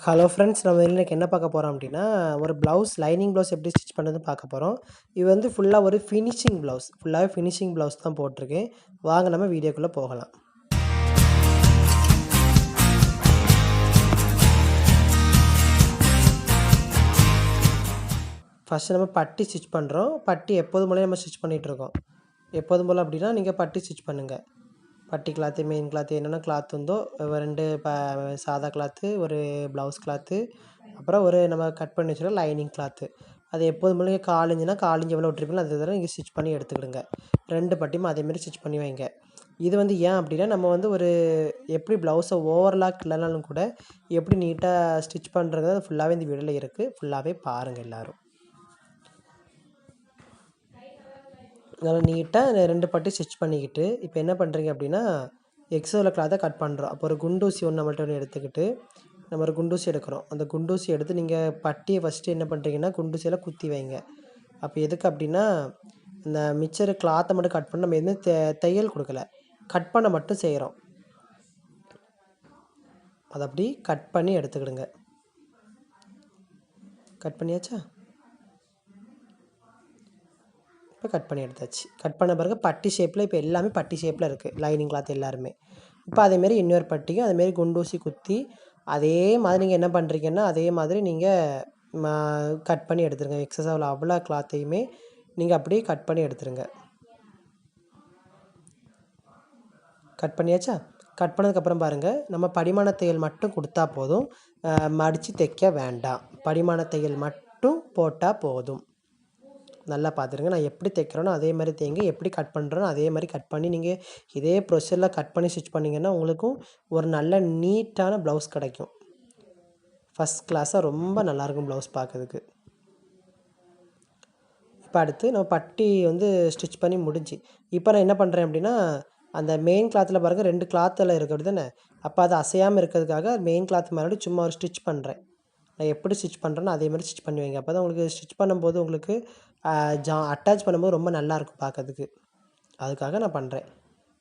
Hello friends நம்ம இன்னைக்கு என்ன பார்க்க போகிறோம் அப்படின்னா ஒரு ப்ளவுஸ் லைனிங் ப்ளவுஸ் எப்படி ஸ்டிச் பண்ணுறதுன்னு பார்க்க போகிறோம் இது வந்து ஃபுல்லாக ஒரு ஃபினிஷிங் ப்ளவுஸ் ஃபுல்லாகவே ஃபினிஷிங் ப்ளவுஸ் தான் போட்டிருக்கேன். வாங்க நம்ம வீடியோக்குள்ளே போகலாம். ஃபஸ்ட்டு நம்ம பட்டி ஸ்டிச் பண்ணுறோம் பட்டி எப்போதும் போல நம்ம ஸ்டிச் பண்ணிகிட்ருக்கோம் எப்போதும் போல் அப்படின்னா நீங்கள் பட்டி ஸ்டிச் பண்ணுங்கள் பட்டி கிளாத்து மெயின் கிளாத்து என்னென்ன கிளாத் உண்டோ ரெண்டு ப சாதா கிளாத்து ஒரு ப்ளவுஸ் கிளாத்து அப்புறம் ஒரு நம்ம கட் பண்ணி வச்சுருக்க லைனிங் கிளாத்து. அது எப்போது போல கால் இஞ்சுனா எவ்வளோ விட்டுருப்பீங்களோ அதை நீங்கள் ஸ்டிச் பண்ணி எடுத்துக்கிடுங்க. ரெண்டு பட்டியும் அதேமாரி ஸ்டிச் பண்ணி வைங்க. இது வந்து ஏன் அப்படின்னா நம்ம வந்து ஒரு எப்படி ப்ளவுஸை ஓவர்லாக் இல்லைனாலும் கூட எப்படி நீட்டாக ஸ்டிச் பண்ணுறது அது ஃபுல்லாகவே இந்த வீடியோவில் இருக்குது ஃபுல்லாகவே பாருங்கள் எல்லோரும். நல்லா நீட்டாக ரெண்டு பட்டி ஸ்டிச் பண்ணிக்கிட்டு இப்போ என்ன பண்ணுறீங்க அப்படின்னா எக்ஸோவில் கிளாத்தை கட் பண்ணுறோம் அப்போ ஒரு குண்டூசி ஒன்று நம்மள்ட்ட ஒன்று எடுத்துக்கிட்டு நம்ம ஒரு குண்டூசி எடுக்கிறோம். அந்த குண்டூசி எடுத்து நீங்கள் பட்டியை ஃபஸ்ட்டு என்ன பண்ணுறீங்கன்னா குண்டூசியில் குத்தி வைங்க. அப்போ எதுக்கு அப்படின்னா இந்த மிச்சர் கிளாத்தை மட்டும் கட் பண்ண நம்ம எதுவும் தெ தையல் கொடுக்கல. கட் பண்ண மட்டும் செய்கிறோம் அதை அப்படி கட் பண்ணி எடுத்துக்கிடுங்க. கட் பண்ணியாச்சா? இப்போ கட் பண்ணி எடுத்தாச்சு. கட் பண்ண பிறகு பட்டி ஷேப்பில் இப்போ எல்லாமே பட்டி ஷேப்பில் இருக்குது லைனிங் கிளாத் எல்லாருமே. இப்போ அதேமாரி இன்னொரு பட்டியும் அதேமாரி குண்டூசி குத்தி அதே மாதிரி நீங்கள் என்ன பண்ணுறீங்கன்னா அதே மாதிரி நீங்கள் கட் பண்ணி எடுத்துருங்க. எக்ஸஸ் அவ்வளோ அவ்வளோ கிளாத்தையுமே நீங்கள் அப்படியே கட் பண்ணி எடுத்துருங்க. கட் பண்ணியாச்சா? கட் பண்ணதுக்கப்புறம் பாருங்கள் நம்ம படிமான தையல் மட்டும் கொடுத்தா போதும். மடித்து தைக்க வேண்டாம். படிமான தையல் மட்டும் போட்டால் போதும். நல்லா பார்த்துருங்க. நான் எப்படி தைக்கிறேனோ அதே மாதிரி தைங்க எப்படி கட் பண்ணுறேனோ அதே மாதிரி கட் பண்ணி நீங்கள் இதே ப்ரொசீஜரில் கட் பண்ணி ஸ்டிச் பண்ணிங்கன்னா உங்களுக்கும் ஒரு நல்ல நீட்டான ப்ளவுஸ் கிடைக்கும். ஃபஸ்ட் கிளாஸாக ரொம்ப நல்லாயிருக்கும் ப்ளவுஸ் பார்க்கறதுக்கு. இப்போ அடுத்து நம்ம பட்டி வந்து ஸ்டிச் பண்ணி முடிஞ்சு. இப்போ நான் என்ன பண்ணுறேன் அப்படின்னா அந்த மெயின் கிளாத்தில் பாருங்கள் ரெண்டு கிளாத்தில் இருக்கிறது தானே? அப்போ அது அசையாமல் இருக்கிறதுக்காக மெயின் கிளாத் மேலே சும்மா ஒரு ஸ்டிச் பண்ணுறேன் நான் எப்படி ஸ்டிச் பண்ணுறேனோ அதே மாதிரி ஸ்டிச் பண்ணி வைங்க அப்போ தான் உங்களுக்கு ஸ்டிச் பண்ணும்போது உங்களுக்கு ஜா அட்டாச் பண்ணும்போது ரொம்ப நல்லாயிருக்கும் பார்க்கறதுக்கு அதுக்காக நான் பண்ணுறேன்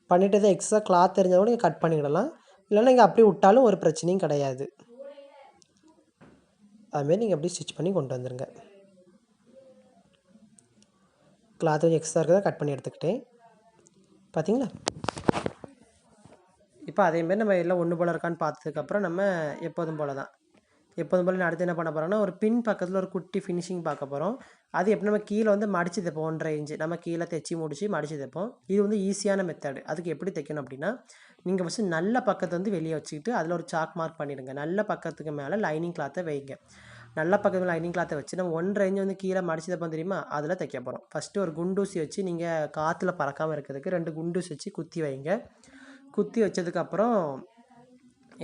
பண்ணிவிட்டு தான் எக்ஸ்ட்ரா கிளாத் தெரிஞ்சால் கூட நீங்கள் கட் பண்ணிக்கிடலாம். இல்லைன்னா நீங்கள் அப்படியே விட்டாலும் ஒரு பிரச்சனையும் கிடையாது. அதுமாரி நீங்கள் அப்படியே ஸ்டிச் பண்ணி கொண்டு வந்துடுங்க கிளாத் கொஞ்சம் எக்ஸ்ட்ரா இருக்கிறத கட் பண்ணி எடுத்துக்கிட்டேன். பார்த்தீங்களா இப்போ அதேமாரி நம்ம எல்லாம் ஒன்று போல் இருக்கான்னு பார்த்ததுக்கப்புறம் நம்ம எப்போதும் போல் தான் எப்போதும் போல் அடுத்து என்ன பண்ண போகிறோம்னா ஒரு பின் பக்கத்தில் ஒரு குட்டி ஃபினிஷிங் பார்க்க போகிறோம் அது எப்படி நம்ம கீழே வந்து மடித்து தைப்போம் ஒன்றரை இன்ச்சு நம்ம கீழே தைச்சி முடிச்சு மடித்து தைப்போம். இது வந்து ஈஸியான மெத்தடு அதுக்கு எப்படி தைக்கணும் அப்படின்னா நீங்கள் ஃபஸ்ட்டு நல்ல பக்கத்தை வந்து வெளியே வச்சுக்கிட்டு அதில் ஒரு சாக் மார்க் பண்ணிடுங்க. நல்ல பக்கத்துக்கு மேலே லைனிங் கிளாத்தை வைங்க. நல்ல பக்கத்தில் லைனிங் கிளாத்தை வச்சு நம்ம ஒன்றரை இன்ச்சு வந்து கீழே மடிச்சு தைப்போம் தெரியுமா? அதில் தைக்க போகிறோம் ஃபஸ்ட்டு ஒரு குண்டூசி வச்சு நீங்கள் காற்றுல பறக்காமல் இருக்கிறதுக்கு ரெண்டு குண்டூசி வச்சு குத்தி வைங்க. குத்தி வச்சதுக்கப்புறம்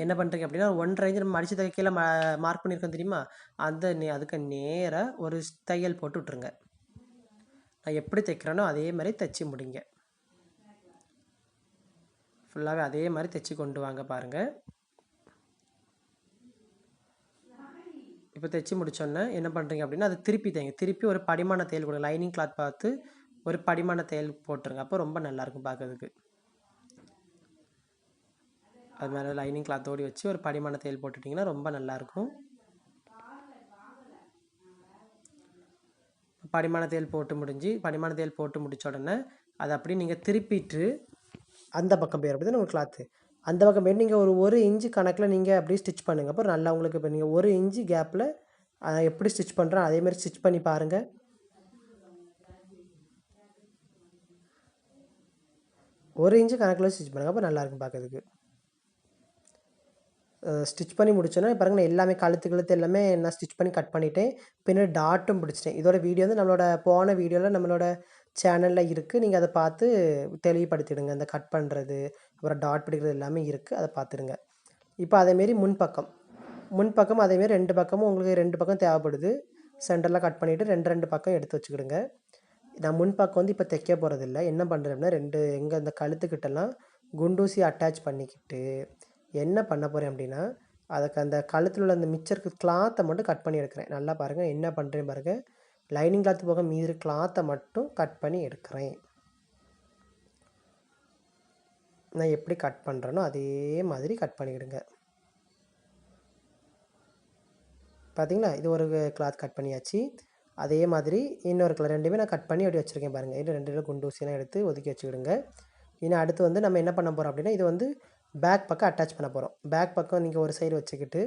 என்ன பண்ணுறீங்க அப்படின்னா ஒன் ரேஞ்சு நம்ம அடித்து தைக்கல மா மார்க் பண்ணியிருக்கோம் தெரியுமா? அந்த நே அதுக்கு நேராக ஒரு தையல் போட்டு விட்ருங்க நான் எப்படி தைக்கிறேனோ அதே மாதிரி தைச்சி முடிங்க. ஃபுல்லாகவே அதே மாதிரி தைச்சி கொண்டு வாங்க பாருங்கள் இப்போ தைச்சி முடித்தோன்னே என்ன பண்ணுறீங்க அப்படின்னா அது திருப்பி தைங்க. திருப்பி ஒரு படிமான தையல் கொடுங்க. லைனிங் கிளாத் பார்த்து ஒரு படிமான தையல் போட்டுருங்க. அப்போ ரொம்ப நல்லாயிருக்கும் பார்க்கறதுக்கு. அது மேலே லைனிங் கிளாத்தோடி வச்சு ஒரு படிமான தையல் போட்டுட்டிங்கன்னா ரொம்ப நல்லாயிருக்கும். படிமான தையல் போட்டு முடிஞ்சு படிமான தையல் போட்டு முடித்த உடனே அதை அப்படியே நீங்கள் திருப்பிட்டு அந்த பக்கம் போயிடும் அப்படி ஒரு கிளாத்து அந்த பக்கம் போய் நீங்கள் ஒரு ஒரு இன்ச்சு கணக்கில் நீங்கள் அப்படியே ஸ்டிச் பண்ணுங்கள் அப்புறம் நல்லா உங்களுக்கு இப்போ நீங்கள் ஒரு இன்ச்சு கேப்பில் எப்படி ஸ்டிச் பண்ணுறோம் அதேமாதிரி ஸ்டிச் பண்ணி பாருங்கள் ஒரு இன்ச்சு கணக்கில் ஸ்டிச் பண்ணுங்கள் அப்போ நல்லாயிருக்கும் பார்க்கறதுக்கு. ஸ்டிச் பண்ணி முடிச்சோன்னா பாருங்கள் நான் எல்லாமே கழுத்து கழுத்து எல்லாமே நான் ஸ்டிச் பண்ணி கட் பண்ணிவிட்டேன் பின்னாடி டாட்டும் பிடிச்சிட்டேன். இதோட வீடியோ வந்து நம்மளோட போன வீடியோவில் நம்மளோட சேனலில் இருக்குது நீங்கள் அதை பார்த்து தெளிவுபடுத்திடுங்க. அந்த கட் பண்ணுறது அப்புறம் டாட் பிடிக்கிறது எல்லாமே இருக்குது அதை பார்த்துடுங்க. இப்போ அதேமாரி முன்பக்கம் முன்பக்கம் அதேமாரி ரெண்டு பக்கமும் உங்களுக்கு ரெண்டு பக்கம் தேவைப்படுது. சென்டரில் கட் பண்ணிவிட்டு ரெண்டு ரெண்டு பக்கம் எடுத்து வச்சுக்கிடுங்க. நான் முன்பக்கம் வந்து இப்போ தைக்க போகிறதில்ல என்ன பண்ணுறேன்னா ரெண்டு எங்கே இந்த கழுத்துக்கிட்டலாம் குண்டூசி அட்டாச் பண்ணிக்கிட்டு என்ன பண்ண போகிறேன் அப்படின்னா அதுக்கு அந்த கழுத்தில் உள்ள அந்த மிச்சருக்கு கிளாத்தை மட்டும் கட் பண்ணி எடுக்கிறேன். நல்லா பாருங்கள் என்ன பண்ணுறேன் பாருங்கள் லைனிங் கிளாத் போக மீதி கிளாத்தை மட்டும் கட் பண்ணி எடுக்கிறேன். நான் எப்படி கட் பண்ணுறேனோ அதே மாதிரி கட் பண்ணிவிடுங்க பார்த்தீங்களா இது ஒரு கிளாத் கட் பண்ணியாச்சு. அதே மாதிரி இன்னொரு கலர் ரெண்டுமே நான் கட் பண்ணி அப்படி வச்சுருக்கேன் பாருங்கள் இது ரெண்டு குண்டு ஊசியெல்லாம் எடுத்து ஒதுக்கி வச்சுக்கிடுங்க. இன்னும் அடுத்து வந்து நம்ம என்ன பண்ண போகிறோம் அப்படின்னா இது வந்து பேக் பக்கம் அட்டாச் பண்ண போகிறோம் பேக் பக்கம் நீங்கள் ஒரு சைடு வச்சுக்கிட்டு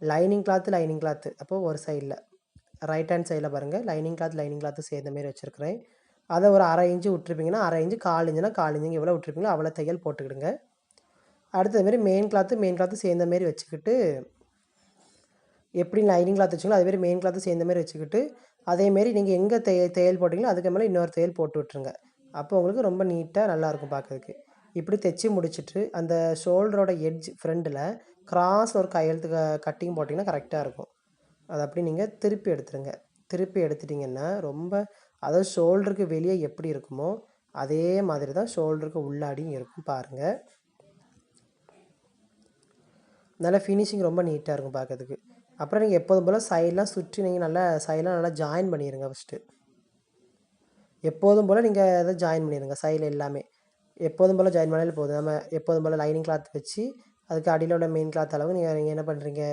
லைனிங் கிளாத்து லைனிங் கிளாத்து அப்போது ஒரு சைடில் ரைட் ஹேண்ட் சைடில் பாருங்கள் லைனிங் கிளாத் லைனிங் கிளாத்து சேர்ந்த மாரி வச்சுருக்கிறேன். அதை ஒரு அரை இன்ச்சு விட்டுருப்பீங்கன்னா அரை இன்ச்சு கால் இன்ச்சுனா கால் இன்ச்சுங்க எவ்வளோ விட்டுருப்பீங்களோ அவ்வளோ தையல் போட்டுக்கிடுங்க. அடுத்தது மாரி மெயின் கிளாத்து மெயின் கிளாத்து சேர்ந்த மாரி வச்சுக்கிட்டு எப்படி லைனிங் கிளாத் வச்சுங்களோ அதேமாரி மெயின் கிளாத்து சேர்ந்த மாதிரி வச்சுக்கிட்டு அதேமாரி நீங்கள் எங்கே தைய தையல் போட்டிங்களோ அதுக்கு மேலே இன்னொரு தையல் போட்டு விட்ருங்க அப்போ உங்களுக்கு ரொம்ப நீட்டாக நல்லாயிருக்கும் பார்க்கறதுக்கு. இப்படி தைச்சி முடிச்சுட்டு அந்த ஷோல்டரோட எட்ஜ் ஃப்ரெண்டில் கிராஸ் ஒரு கையெழுத்து கட்டிங் போட்டிங்கன்னா கரெக்டாக இருக்கும். அதை அப்படி நீங்கள் திருப்பி எடுத்துருங்க. திருப்பி எடுத்துட்டிங்கன்னா ரொம்ப அதாவது ஷோல்டருக்கு வெளியே எப்படி இருக்குமோ அதே மாதிரி தான் ஷோல்டருக்கு உள்ளாடியும் இருக்கும் பாருங்கள் நல்லா ஃபினிஷிங் ரொம்ப நீட்டாக இருக்கும் பார்க்கறதுக்கு. அப்புறம் நீங்கள் எப்போதும் போல் சைடெலாம் சுற்றி நீங்கள் நல்லா சைடெலாம் நல்லா ஜாயின் பண்ணிடுங்க ஃபஸ்ட்டு எப்போதும் போல் நீங்கள் அதை ஜாயின் பண்ணிடுங்க சைடில் எல்லாமே. எப்போதும் போல் ஜாயின் பண்ணாலே போதும். நம்ம எப்போதும் போல் லைனிங் கிளாத் வச்சு அதுக்கு அடியில் உள்ள மெயின் கிளாத் அளவு நீங்கள் நீங்கள் என்ன பண்ணுறீங்க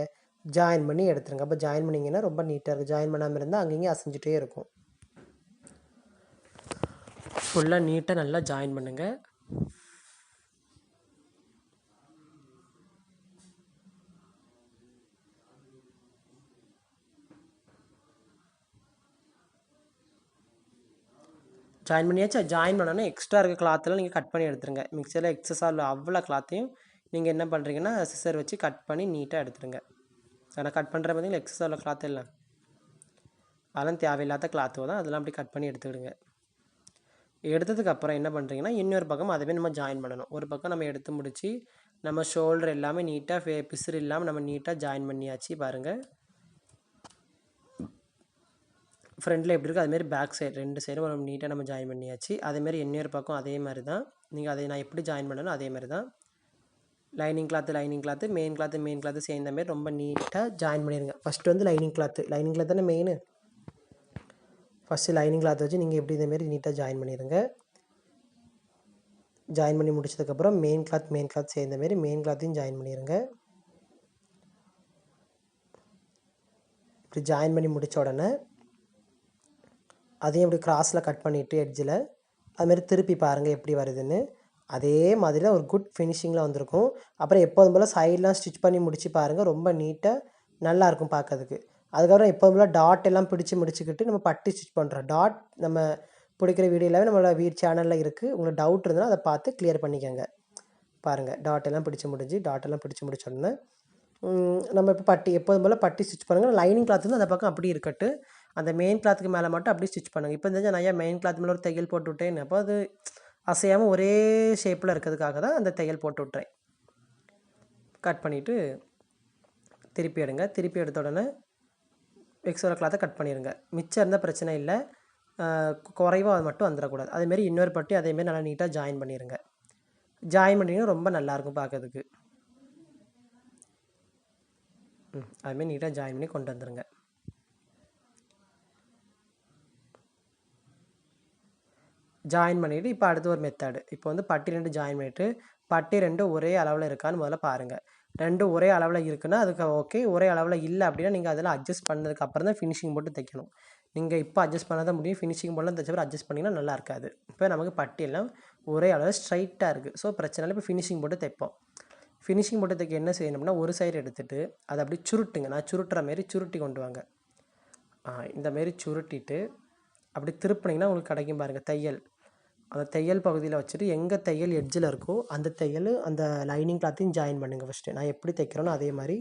ஜாயின் பண்ணி எடுத்துருங்க. அப்போ ஜாயின் பண்ணிங்கன்னா ரொம்ப நீட்டாக இருக்கும். ஜாயின் பண்ணாமல் இருந்தால் அங்கேயும் அசைஞ்சிட்டே இருக்கும். ஃபுல்லாக நீட்டாக நல்லா ஜாயின் பண்ணுங்கள் ஜாயின் பண்ணியாச்சு. ஜாயின் பண்ணோன்னா எக்ஸ்ட்ரா இருக்க கிளாத்தில் நீங்கள் கட் பண்ணி எடுத்துருங்க. மிக்சரில் எக்ஸஸாக உள்ள அவ்வளோ கிளாத்தையும் நீங்கள் என்ன பண்ணுறீங்கன்னா சிசர் வச்சு கட் பண்ணி நீட்டாக எடுத்துருங்க. ஆனால் கட் பண்ணுற மாதிரி எக்ஸஸாக உள்ள கிளாத் இல்லை அதெல்லாம் தேவையில்லாத கிளாத்து தான். அதெல்லாம் அப்படி கட் பண்ணி எடுத்துக்கிடுங்க. எடுத்ததுக்கப்புறம் என்ன பண்ணுறீங்கன்னா இன்னொரு பக்கம் அதுவே நம்ம ஜாயின் பண்ணணும். ஒரு பக்கம் நம்ம எடுத்து முடித்து நம்ம ஷோல்டர் எல்லாமே நீட்டாக ஃபே பிசுறு இல்லாமல் நம்ம நீட்டாக ஜாயின் பண்ணியாச்சு பாருங்கள் ஃப்ரண்டில் எப்படி இருக்கோ அதுமாரி பேக் சைடு ரெண்டு சைடும் நம்ம நீட்டாக நம்ம ஜாயின் பண்ணியாச்சு. அதேமாரி இன்னொரு பக்கம் அதே மாதிரி தான் நீங்கள் அதை நான் எப்படி ஜாயின் பண்ணணும் அதே மாதிரி தான் lining cloth lining cloth main cloth main cloth சேர்ந்த மாதிரி ரொம்ப நீட்டாக ஜாயின் பண்ணிடுங்க ஃபஸ்ட்டு வந்து லைனிங் கிளாத்து லைனிங் கிளாத் தானே மெயின் ஃபஸ்ட்டு லைனிங் கிளாத் வச்சு நீங்கள் எப்படி இதேமாரி நீட்டாக ஜாயின் பண்ணிடுங்க ஜாயின் பண்ணி முடிச்சதுக்கப்புறம் மெயின் கிளாத் மெயின் கிளாத் சேர்ந்த மாரி மெயின் கிளாத்தையும் ஜாயின் பண்ணிடுங்க இப்படி ஜாயின் பண்ணி முடித்த உடனே அதையும் இப்படி கிராஸில் கட் பண்ணிவிட்டு எட்ஜில் அதுமாரி திருப்பி பாருங்கள் எப்படி வருதுன்னு. அதே மாதிரி தான் ஒரு குட் ஃபினிஷிங்கில் வந்திருக்கும். அப்புறம் எப்போதும் போல் சைட்லாம் ஸ்டிச் பண்ணி முடித்து பாருங்கள் ரொம்ப நீட்டாக நல்லாயிருக்கும் பார்க்கறதுக்கு. அதுக்கப்புறம் எப்போதும் போல் டாட் எல்லாம் பிடிச்சி முடிச்சுக்கிட்டு நம்ம பட்டி ஸ்டிச் பண்ணுறோம் டாட் நம்ம பிடிக்கிற வீடியோ எல்லாமே நம்மளோட வீட் சேனலில் இருக்குது உங்களுக்கு டவுட் இருந்தால் அதை பார்த்து கிளியர் பண்ணிக்கோங்க. பாருங்கள் டாட் எல்லாம் பிடிச்சி முடிஞ்சு டாட் எல்லாம் பிடிச்சி முடிச்சோடனே நம்ம இப்போ பட்டி எப்போதும் போல் பட்டி ஸ்டிச் பண்ணுங்கள் லைனிங் கிளாத் வந்து அந்த பக்கம் அப்படி இருக்கட்டு அந்த மெயின் கிளாத்துக்கு மேலே மட்டும் அப்படியே ஸ்டிச் பண்ணுங்கள் இப்போ தெரிஞ்சால் நான் ஏன் மெயின் கிளாத் மேலே ஒரு தையல் போட்டு விட்டேன் அப்போ அது அசையாமல் ஒரே ஷேப்பில் இருக்கிறதுக்காக தான் அந்த தையல் போட்டு விட்றேன் கட் பண்ணிவிட்டு திருப்பி எடுங்க. திருப்பி எடுத்த உடனே எக்ஸ்ட்ரா கிளாத்தை கட் பண்ணிடுங்க மிச்சம் இருந்தால் பிரச்சனை இல்லை. குறைவாக அது மட்டும் வந்துடக்கூடாது. அதேமாரி இன்னொரு பட்டி அதேமாரி நல்லா நீட்டாக ஜாயின் பண்ணிடுங்க ஜாயின் பண்ணிங்கன்னா ரொம்ப நல்லாயிருக்கும் பார்க்கறதுக்கு. ம் அதுமாரி நீட்டாக ஜாயின் பண்ணி கொண்டு வந்துடுங்க ஜாயின் பண்ணிவிட்டு இப்போ அடுத்து ஒரு மெத்தடு இப்போ வந்து பட்டி ரெண்டு ஜாயின் பண்ணிவிட்டு பட்டி ரெண்டு ஒரே அளவில் இருக்கான்னு முதல்ல பாருங்கள் ரெண்டும் ஒரே அளவில் இருக்குன்னா அதுக்கு ஓகே ஒரே அளவில் இல்லை அப்படின்னா நீங்கள் அதெல்லாம் அட்ஜஸ்ட் பண்ணதுக்கு அப்புறம் தான் ஃபினிஷிங் போட்டு தைக்கணும். நீங்கள் இப்போ அட்ஜஸ்ட் பண்ணால் தான் முடியும் ஃபினிஷிங் போடலாம் தைச்சப்பறம் அட்ஜஸ்ட் பண்ணிங்கன்னா நல்லா இருக்காது. இப்போ நமக்கு பட்டியெல்லாம் ஒரே அளவில் ஸ்ட்ரைட்டாக இருக்குது ஸோ பிரச்சனை இல்லை. இப்போ ஃபினிஷிங் போட்டு தைப்போம். ஃபினிஷிங் போட்டு தைக்க என்ன செய்யணும்னா ஒரு சைடு எடுத்துகிட்டு அதை அப்படி சுருட்டுங்க. நான் சுருட்டுற மாரி சுருட்டி கொண்டு வாங்க. இந்த மாரி சுருட்டிட்டு அப்படி திருப்பினீங்கன்னா உங்களுக்கு கிடைக்கும் பாருங்கள் தையல். அந்த தையல் பகுதியில் வச்சுட்டு எங்கே தையல் எட்ஜில் இருக்கோ அந்த தையல் அந்த லைனிங் கிளாத்தையும் ஜாயின் பண்ணுங்கள் ஃபஸ்ட்டு நான் எப்படி தைக்கிறேனோ அதே மாதிரி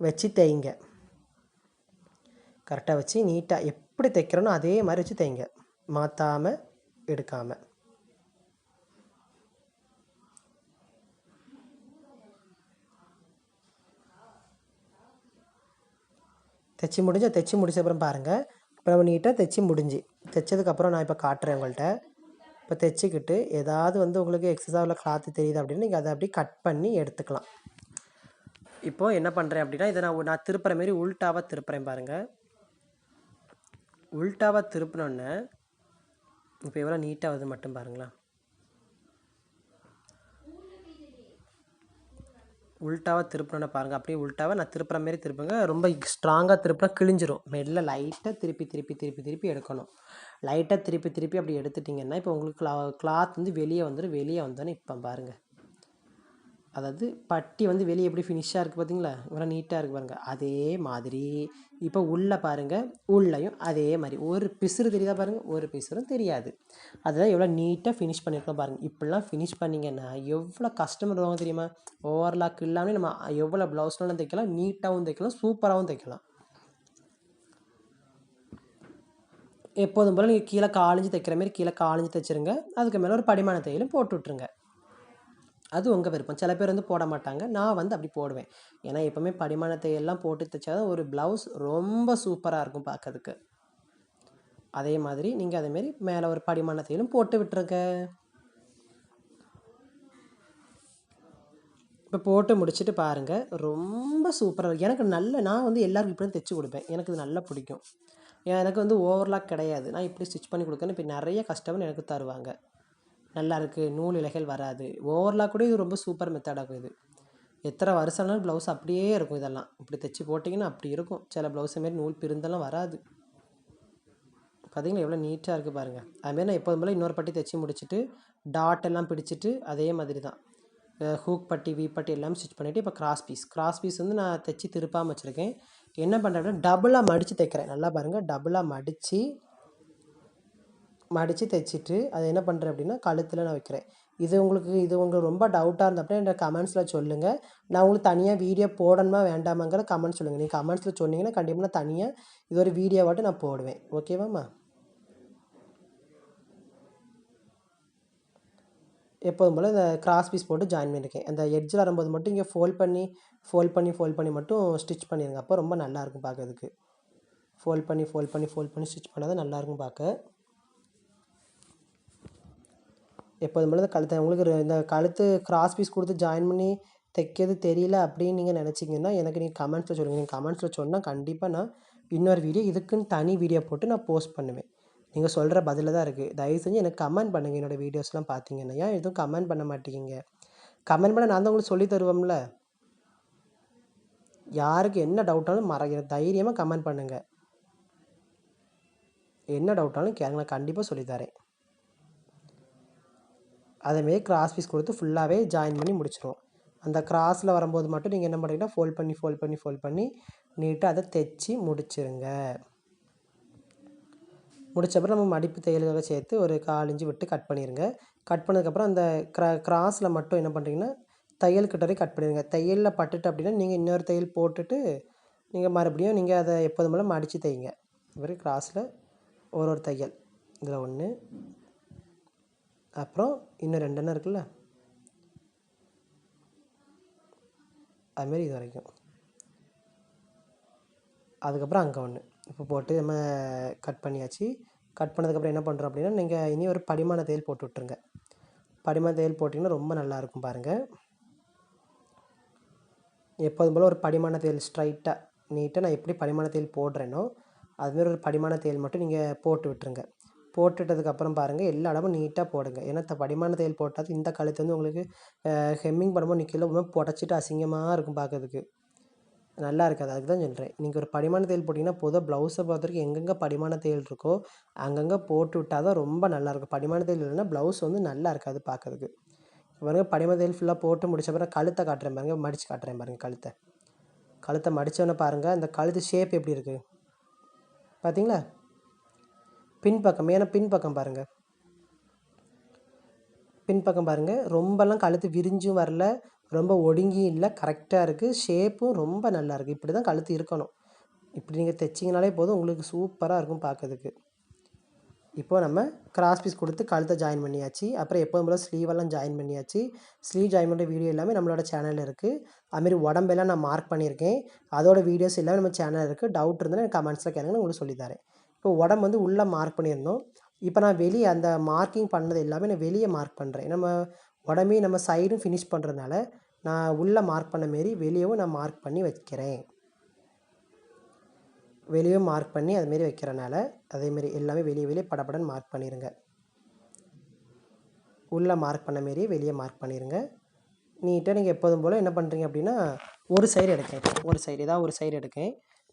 வச்சு தைங்க கரெக்டாக வச்சு நீட்டாக எப்படி தைக்கிறேனோ அதே மாதிரி வச்சு தைங்க மாற்றாமல் எடுக்காமல் தைச்சி முடிஞ்சு தைச்சி முடிச்ச அப்புறம் பாருங்கள் இப்போ நம்ம நீட்டாக தைச்சி முடிஞ்சு. தைச்சதுக்கப்புறம் நான் இப்போ காட்டுறேன் உங்கள்கிட்ட இப்போ தைச்சிக்கிட்டு ஏதாவது வந்து உங்களுக்கு எக்ஸஸாக உள்ள கிளாத்து தெரியுது அப்படின்னு நீங்கள் அதை அப்படியே கட் பண்ணி எடுத்துக்கலாம். இப்போது என்ன பண்ணுறேன் அப்படின்னா இதை நான் நான் திருப்புற மாரி உல்ட்டாவாக திருப்புறேன் பாருங்கள் உல்ட்டாவாக திருப்பினோன்னே இப்போ எவ்வளோ நீட்டாக வருது மட்டும் பாருங்களேன். உல்ட்டாவாக திருப்பினோன்னு பாருங்கள் அப்படியே உல்ட்டாவை நான் திருப்புற மாரி திருப்புங்க. ரொம்ப ஸ்ட்ராங்காக திருப்பினா கிழிஞ்சிரும். மெல்ல லைட்டாக திருப்பி திருப்பி திருப்பி திருப்பி எடுக்கணும். லைட்டாக திருப்பி திருப்பி அப்படி எடுத்துட்டிங்கன்னா இப்போ உங்களுக்கு க்ளா கிளாத் வந்து வெளியே வந்துடும் வெளியே வந்தோன்னே இப்போ பாருங்கள் அதாவது பட்டி வந்து வெளியே எப்படி ஃபினிஷாக இருக்குது பார்த்தீங்களா இவ்வளோ நீட்டாக இருக்குது பாருங்கள் அதே மாதிரி இப்போ உள்ளே பாருங்கள் உள்ளேயும் அதே மாதிரி. ஒரு பிசுறு தெரியுதா பாருங்கள் ஒரு பிசுறும் தெரியாது. அதுதான் எவ்வளோ நீட்டாக ஃபினிஷ் பண்ணியிருக்கோம் பாருங்கள் இப்படிலாம் ஃபினிஷ் பண்ணிங்கன்னா எவ்வளோ கஸ்டமர் வருவாங்க தெரியுமா? ஓவர்லாக் இல்லாமல் நம்ம எவ்வளோ ப்ளவுஸ்லாம் தைக்கலாம்? நீட்டாகவும் தைக்கலாம் சூப்பராகவும் தைக்கலாம். எப்போதும் போல் நீங்கள் கீழே காலிஞ்சு தைக்கிற மாதிரி கீழே காலிஞ்சு தைச்சிருங்க. அதுக்கு மேலே ஒரு படிமான தையலும் போட்டு விட்ருங்க அது உங்கள் விருப்பம். சில பேர் வந்து போட மாட்டாங்க. நான் வந்து அப்படி போடுவேன். ஏன்னா எப்போவுமே படிமான தையல்லாம் போட்டு தைச்சாதான் ஒரு ப்ளவுஸ் ரொம்ப சூப்பராக இருக்கும் பார்க்கறதுக்கு அதே மாதிரி நீங்கள் அதேமாரி மேலே ஒரு படிமான தையலும் போட்டு விட்டுருங்க. இப்போ போட்டு முடிச்சுட்டு பாருங்கள் ரொம்ப சூப்பராக எனக்கு நல்ல நான் வந்து எல்லாருக்கும் இப்படி தைச்சி கொடுப்பேன். எனக்கு இது நல்லா பிடிக்கும். எனக்கு வந்து ஓவர்லாக் கிடையாது. நான் இப்படி ஸ்டிச் பண்ணி கொடுக்கணும் இப்போ நிறைய கஸ்டமர் எனக்கு தருவாங்க. நல்லா இருக்குது நூல் இலைகள் வராது. ஓவர்லாக் கூட இது ரொம்ப சூப்பர் மெத்தடாகும் இது எத்தனை வருஷம்னாலும் ப்ளவுஸ் அப்படியே இருக்கும் இதெல்லாம். இப்படி தைச்சி போட்டிங்கன்னா அப்படி இருக்கும். சில ப்ளவுஸை மாரி நூல் பிரிந்தெல்லாம் வராது. பார்த்தீங்களா எவ்வளோ நீட்டாக இருக்குது பாருங்கள் அதுமாரி நான் எப்போதும் போல் இன்னொரு பட்டி தைச்சி முடிச்சுட்டு டாட் எல்லாம் பிடிச்சிட்டு அதே மாதிரி தான். ஹூக் பட்டி வீ பட்டி எல்லாம் ஸ்டிச் பண்ணிவிட்டு இப்போ கிராஸ் பீஸ் கிராஸ் பீஸ் வந்து நான் தைச்சி திருப்பாமல் வச்சுருக்கேன். என்ன பண்ணுறேன்னா டபுளாக மடித்து தைக்கிறேன் நல்லா பாருங்கள் டபுளாக மடித்து மடித்து தைச்சிட்டு அதை என்ன பண்ணுறேன் அப்படின்னா கழுத்தில் நான் வைக்கிறேன். இது உங்களுக்கு இது உங்களுக்கு ரொம்ப டவுட்டாக இருந்த என்னோட என்ற கமெண்ட்ஸில் சொல்லுங்கள் நான் உங்களுக்கு தனியாக வீடியோ போடணுமா வேண்டாமாங்கிற கமெண்ட்ஸ் சொல்லுங்கள் நீங்கள் கமெண்ட்ஸில் சொன்னீங்கன்னா கண்டிப்பாக நான் தனியாக இது ஒரு வீடியோவாட்டு நான் போடுவேன். ஓகேவாம்மா எப்போதும் போல் இந்த கிராஸ் பீஸ் போட்டு ஜாயின் பண்ணியிருக்கேன். அந்த எட்ஜில் வரும்போது மட்டும் இங்கே ஃபோல்ட் பண்ணி ஃபோல்ட் பண்ணி ஃபோல்ட் பண்ணி மட்டும் ஸ்டிச் பண்ணிடுங்க அப்போ ரொம்ப நல்லாயிருக்கும் பார்க்கறதுக்கு. ஃபோல்ட் பண்ணி ஃபோல்ட் பண்ணி ஃபோல்ட் பண்ணி ஸ்டிச் பண்ணால் தான் நல்லாயிருக்கும் பார்க்க. எப்போதும் போல் இந்த கழுத்தை உங்களுக்கு இந்த கழுத்து கிராஸ் பீஸ் கொடுத்து ஜாயின் பண்ணி தைக்கிறது தெரியல அப்படின்னு நீங்கள் நினச்சிங்கன்னா எனக்கு நீங்கள் கமெண்ட்ஸில் சொல்லுங்கள் நீங்கள் கமெண்ட்ஸில் சொன்னால் கண்டிப்பாக நான் இன்னொரு வீடியோ இதுக்குன்னு தனி வீடியோ போட்டு நான் போஸ்ட் பண்ணுவேன். நீங்கள் சொல்கிற பதில் தான் இருக்குது தயவு செஞ்சு எனக்கு கமெண்ட் பண்ணுங்கள் என்னோடய வீடியோஸ்லாம் பார்த்தீங்கன்னா ஏன் எதுவும் கமெண்ட் பண்ண மாட்டேங்க? கமெண்ட் பண்ண நான் தான் உங்களுக்கு சொல்லி தருவோம்ல. யாருக்கு என்ன டவுட்டாலும் மற தைரியமாக கமெண்ட் பண்ணுங்கள் என்ன டவுட்டாலும் கேளுங்க நான் கண்டிப்பாக சொல்லித்தரேன் அதேமாரி கிராஸ் பீஸ் கொடுத்து ஃபுல்லாகவே ஜாயின் பண்ணி முடிச்சிடுவோம் அந்த கிராஸில் வரும்போது மட்டும் நீங்கள் என்ன பண்ணுறீங்கன்னா ஃபோல்ட் பண்ணி ஃபோல்ட் பண்ணி ஃபோல்ட் பண்ணி நீட்டாக அதை தைச்சி முடிச்சிருங்க. முடிச்சப்பறம் நம்ம மடிப்பு தையல்களை சேர்த்து ஒரு கால் இன்ச்சு விட்டு கட் பண்ணிடுங்க கட் பண்ணதுக்கப்புறம் அந்த க்ரா கிராஸில் மட்டும் என்ன பண்ணுறீங்கன்னா தையல் கிட்ட வரைக்கும் கட் பண்ணிடுங்க தையலில் பட்டுட்டு அப்படின்னா நீங்கள் இன்னொரு தையல் போட்டுட்டு நீங்கள் மறுபடியும் நீங்கள் அதை எப்போதும் போல் மடித்து தைங்க இவர் கிராஸில் ஒரு ஒரு தையல். இதில் ஒன்று அப்புறம் இன்னும் ரெண்டெண்ணம் இருக்குல்ல? அதுமாரி இது வரைக்கும். அதுக்கப்புறம் அங்கே ஒன்று இப்போ போட்டு நம்ம கட் பண்ணியாச்சு. கட் பண்ணதுக்கப்புறம் என்ன பண்ணுறோம் அப்படின்னா நீங்கள் இனி ஒரு படிமான தேல் போட்டு விட்ருங்க படிமான தேல் போட்டிங்கன்னா ரொம்ப நல்லாயிருக்கும் பாருங்கள் எப்போதும் போல் ஒரு படிமான தேல் ஸ்ட்ரைட்டாக நீட்டாக நான் எப்படி படிமான தேல் போடுறேனோ அதுமாரி ஒரு படிமான தேல் மட்டும் நீங்கள் போட்டு விட்டுருங்க. போட்டுட்டதுக்கப்புறம் பாருங்கள் எல்லா இடமும் நீட்டாக போடுங்க. ஏன்னா இந்த படிமான தேல் போட்டால் இந்த கழுத்து வந்து உங்களுக்கு ஹெம்மிங் பண்ணும்போது நிற்கல ரொம்ப புடச்சிட்டு அசிங்கமாக இருக்கும் பார்க்கறதுக்கு. நல்லா இருக்காது. அதுக்கு தான் சொல்கிறேன் நீங்கள் ஒரு படிமான தையல் போட்டிங்கன்னா பொதுவாக ப்ளவுஸை பொறுத்த வரைக்கும் எங்கெங்கே படிமான தையல் இருக்கோ அங்கங்கே போட்டு விட்டால் தான் ரொம்ப நல்லாயிருக்கும் படிமான தையல் இல்லைன்னா ப்ளவுஸ் வந்து நல்லா இருக்காது பார்க்கறதுக்கு. பாருங்க படிமான தையல் ஃபுல்லாக போட்டு முடிச்ச பிறகு கழுத்தை காட்டுறேன் பாருங்க. மடித்து காட்டுறேன் பாருங்கள் கழுத்தை. கழுத்தை மடித்தோன்னே பாருங்கள் அந்த கழுத்து ஷேப் எப்படி இருக்குது பார்த்தீங்களா பின்பக்கம் ஏன்னா பின்பக்கம் பாருங்கள் பின்பக்கம் பாருங்கள் ரொம்பலாம் கழுத்து விரிஞ்சும் வரல. ரொம்ப ஒடுங்கியும் இல்லை கரெக்டாக இருக்குது ஷேப்பும் ரொம்ப நல்லா இருக்குது இப்படி தான் கழுத்து இருக்கணும். இப்படி நீங்கள் தைச்சிங்கனாலே போதும் உங்களுக்கு சூப்பராக இருக்கும் பார்க்கறதுக்கு. இப்போது நம்ம கிராஸ் பீஸ் கொடுத்து கழுத்தை ஜாயின் பண்ணியாச்சு. அப்புறம் எப்போதும் போல் ஸ்லீவெல்லாம் ஜாயின் பண்ணியாச்சு. ஸ்லீவ் ஜாயின் பண்ணுற வீடியோ எல்லாமே நம்மளோட சேனலில் இருக்குது அதுமாரி உடம்பெல்லாம் நான் மார்க் பண்ணியிருக்கேன். அதோட வீடியோஸ் எல்லாமே நம்ம சேனலில் இருக்குது டவுட் இருந்தால் எனக்கு கமெண்ட்ஸில் கேளுங்கன்னு உங்களுக்கு சொல்லித்தரேன் இப்போ உடம்பு வந்து உள்ளே மார்க் பண்ணியிருந்தோம். இப்போ நான் வெளியே அந்த மார்க்கிங் பண்ணது எல்லாமே நான் வெளியே மார்க் பண்ணுறேன் நம்ம உடம்பையும் நம்ம சைடும் ஃபினிஷ் பண்ணுறதுனால நான் உள்ளே மார்க் பண்ண மாரி வெளியவும் நான் மார்க் பண்ணி வைக்கிறேன். வெளியே மார்க் பண்ணி அதுமாரி வைக்கிறனால அதேமாரி எல்லாமே வெளியே வெளியே படப்படன்னு மார்க் பண்ணிடுங்க உள்ளே மார்க் பண்ண மாரி வெளியே மார்க் பண்ணிடுங்க நீட்டாக நீங்கள் எப்போதும் போல் என்ன பண்ணுறீங்க அப்படின்னா ஒரு சைடு எடுக்கேன் ஒரு சைடு ஏதாவது ஒரு சைடு எடுக்கேன்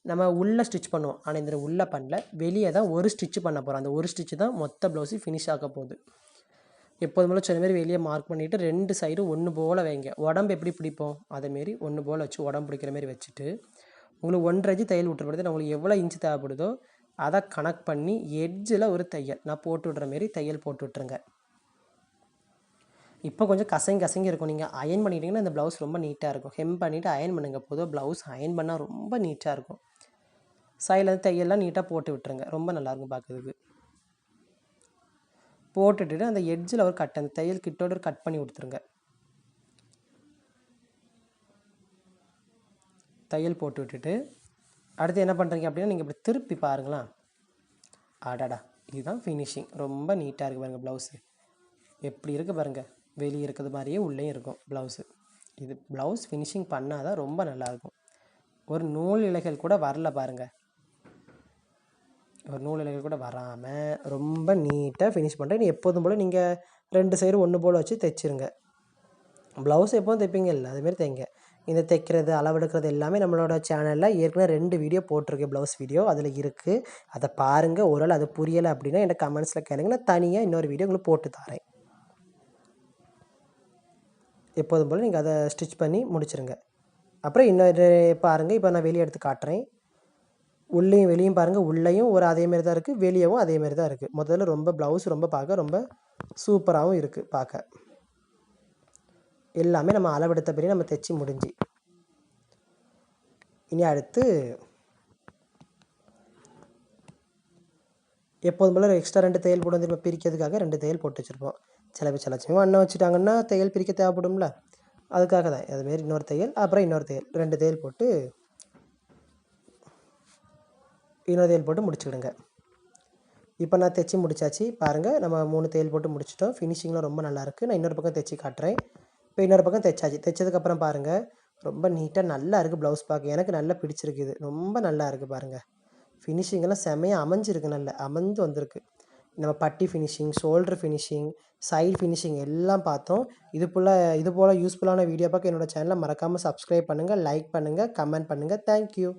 நம்ம உள்ளே ஸ்டிச் பண்ணுவோம். ஆனால் இந்த உள்ளே பண்ணல. வெளியே தான் ஒரு ஸ்டிச் பண்ண போகிறோம் அந்த ஒரு ஸ்டிச் தான் மொத்த ப்ளவுஸு ஃபினிஷ் ஆக போகுது. எப்போது போல் சொன்ன மாதிரி வெளியே மார்க் பண்ணிவிட்டு ரெண்டு சைடும் ஒன்று போல் வைங்க. உடம்பு எப்படி பிடிப்போம்? அதேமாரி ஒன்று போல் வச்சு உடம்பு பிடிக்கிற மாதிரி வச்சுட்டு உங்களுக்கு ஒன்றரை இன்ச்சு தையல் விட்டுறப்படுது உங்களுக்கு எவ்வளோ இன்ச்சு தேவைப்படுதோ அதை கனெக்ட் பண்ணி எட்ஜில் ஒரு தையல். நான் போட்டு விட்ற மாரி தையல் போட்டு விட்ருங்க இப்போ கொஞ்சம் கசங்கி கசங்கி இருக்கும். நீங்கள் அயன் பண்ணிட்டீங்கன்னா இந்த ப்ளவுஸ் ரொம்ப நீட்டாக இருக்கும். ஹெம் பண்ணிவிட்டு அயன் பண்ணுங்கள் பொதுவாக ப்ளவுஸ் அயன் பண்ணால் ரொம்ப நீட்டாக இருக்கும். சைடில் தையல்லாம் நீட்டாக போட்டு விட்டுருங்க. ரொம்ப நல்லாயிருக்கும் பார்க்குறதுக்கு. போட்டுட்டு அந்த எட்ஜில் ஒரு கட் அந்த தையல் கிட்டோட ஒரு கட் பண்ணி கொடுத்துருங்க. தையல் போட்டு விட்டுட்டு அடுத்து என்ன பண்ணுறீங்க அப்படின்னா நீங்கள் இப்படி திருப்பி பாருங்களேன். ஆடாடா இதுதான் ஃபினிஷிங் ரொம்ப நீட்டாக இருக்குது பாருங்கள் ப்ளவுஸு எப்படி இருக்குது பாருங்கள் வெளியே இருக்கிறது மாதிரியே உள்ளேயும் இருக்கும் ப்ளவுஸு இது ப்ளவுஸ் ஃபினிஷிங் பண்ணால் தான் ரொம்ப நல்லாயிருக்கும் ஒரு நூல் இலைகள் கூட வரல பாருங்கள் ஒரு நூல் இலைகள் கூட வராமல் ரொம்ப நீட்டாக ஃபினிஷ் பண்ணுறேன் நீ எப்போதும் போல் நீங்கள் ரெண்டு சைடு ஒன்று போல் வச்சு தைச்சிருங்க. ப்ளவுஸ் எப்போதும் தைப்பீங்க? இல்லை அதுமாரி தைங்க. இந்த தைக்கிறது அளவெடுக்கிறது எல்லாமே நம்மளோட சேனலில் ஏற்கனவே ரெண்டு வீடியோ போட்டிருக்கு ப்ளவுஸ் வீடியோ அதில் இருக்குது அதை பாருங்கள் ஒரு அது புரியலை அப்படின்னா எனக்கு கமெண்ட்ஸில் கேளுங்க. நான் தனியாக இன்னொரு வீடியோ உங்களுக்கு போட்டு தரேன். எப்போதும் போல் நீங்கள் அதை ஸ்டிச் பண்ணி முடிச்சிருங்க. அப்புறம் இன்னொரு பாருங்கள் இப்போ நான் வெளியே எடுத்து காட்டுறேன். உள்ளேயும் வெளியும் பாருங்கள் உள்ளேயும் ஒரு அதேமாரி தான் இருக்குது வெளியவும் அதேமாரி தான் இருக்குது முதல்ல ரொம்ப ப்ளவுஸ் ரொம்ப பார்க்க ரொம்ப சூப்பராகவும் இருக்குது பார்க்க. எல்லாமே நம்ம அளவெடுத்தபடி நம்ம தைச்சி முடிஞ்சு. இனி அடுத்து எப்போதும் போல் எக்ஸ்ட்ரா ரெண்டு தையல் போட்டு வந்து பிரிக்கிறதுக்காக ரெண்டு தையல் போட்டு வச்சுருப்போம். சில பேர் சில சமயம் அண்ணன் வச்சுட்டாங்கன்னா தையல் பிரிக்க தேவைப்படும்ல. அதுக்காக தான். அதுமாரி இன்னொரு தையல் அப்புறம் இன்னொரு தையல். ரெண்டு தையல் போட்டு இன்னொரு தையல் போட்டு முடிச்சுக்கிடுங்க. இப்போ நான் தைச்சி முடிச்சாச்சு. பாருங்கள் நம்ம மூணு தையல் போட்டு முடிச்சிட்டோம். ஃபினிஷிங்லாம் ரொம்ப நல்லாயிருக்கு. நான் இன்னொரு பக்கம் தைச்சி காட்டுறேன். இப்போ இன்னொரு பக்கம் தைச்சாச்சு தைச்சதுக்கப்புறம் பாருங்கள் ரொம்ப நீட்டாக நல்லா இருக்குது ப்ளவுஸ் பார்க்க. எனக்கு நல்லா பிடிச்சிருக்குது ரொம்ப நல்லா இருக்குது பாருங்கள் ஃபினிஷிங்கெல்லாம் செமையாக அமைஞ்சிருக்கு நல்ல. அமைஞ்சு வந்திருக்கு. நம்ம பட்டி finishing shoulder finishing side finishing எல்லாம் பார்த்தோம். இது போல் இது போல் யூஸ்ஃபுல்லான வீடியோ பார்க்க என்னோடய சேனலை மறக்காமல் சப்ஸ்கிரைப் பண்ணுங்கள் லைக் பண்ணுங்கள் கமெண்ட் பண்ணுங்கள் தேங்க்யூ